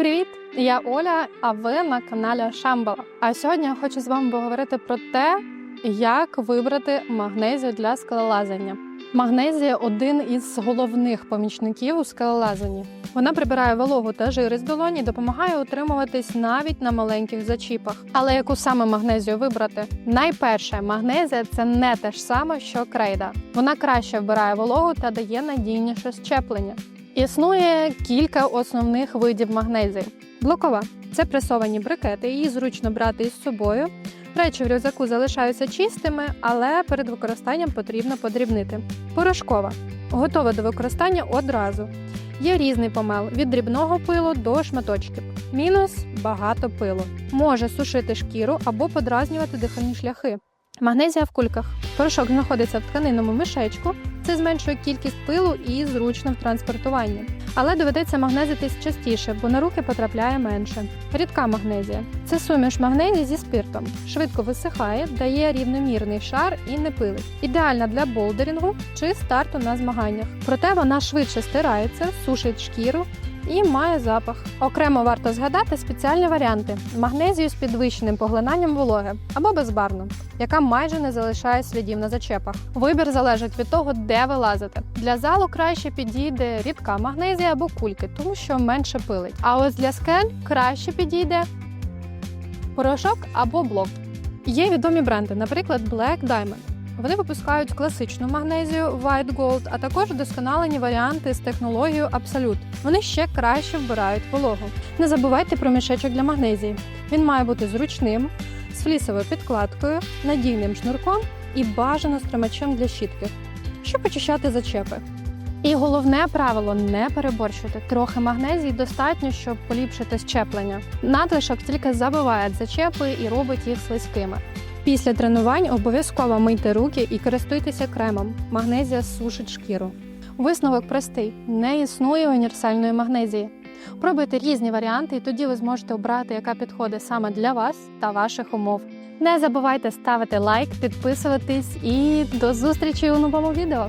Привіт! Я Оля, а ви на каналі Шамбала. А сьогодні я хочу з вами поговорити про те, як вибрати магнезію для скелелазання. Магнезія один із головних помічників у скелелазанні. Вона прибирає вологу та жири з долоні допомагає утримуватись навіть на маленьких зачіпах. Але яку саме магнезію вибрати? Найперше, магнезія це не те ж саме, що крейда. Вона краще вбирає вологу та дає надійніше щеплення. Існує кілька основних видів магнезії. Блокова це пресовані брикети, її зручно брати із собою. Речі в рюкзаку залишаються чистими, але перед використанням потрібно подрібнити. Порошкова готова до використання одразу. Є різний помел від дрібного пилу до шматочків. Мінус багато пилу. Може сушити шкіру або подразнювати дихальні шляхи. Магнезія в кульках. Порошок знаходиться в тканинному мішечку. Це зменшує кількість пилу і зручно в транспортуванні. Але доведеться магнезитись частіше, бо на руки потрапляє менше. Рідка магнезія це суміш магнезії зі спиртом. Швидко висихає, дає рівномірний шар і не пилить. Ідеальна для болдерінгу чи старту на змаганнях. Проте вона швидше стирається, сушить шкіру. І має запах. Окремо варто згадати спеціальні варіанти: магнезію з підвищеним поглинанням вологи або безбарвну, яка майже не залишає слідів на зачепах. Вибір залежить від того, де ви лазите. Для залу краще підійде рідка магнезія або кульки, тому що менше пилить. А ось для скель краще підійде порошок або блок. Є відомі бренди, наприклад, Black Diamond. Вони випускають класичну магнезію White Gold, а також вдосконалені варіанти з технологією Absolute. Вони ще краще вбирають вологу. Не забувайте про мішечок для магнезії. Він має бути зручним, з флісовою підкладкою, надійним шнурком і бажано з тримачем для щітки, щоб очищати зачепи. І головне правило не переборщуйте. Трохи магнезії достатньо, щоб поліпшити щеплення. Надлишок тільки забиває зачепи і робить їх слизькими. Після тренувань обов'язково мийте руки і користуйтеся кремом. Магнезія сушить шкіру. Висновок простий: не існує універсальної магнезії. Пробуйте різні варіанти, і тоді ви зможете обрати, яка підходить саме для вас та ваших умов. Не забувайте ставити лайк, підписуватись і до зустрічі у новому відео.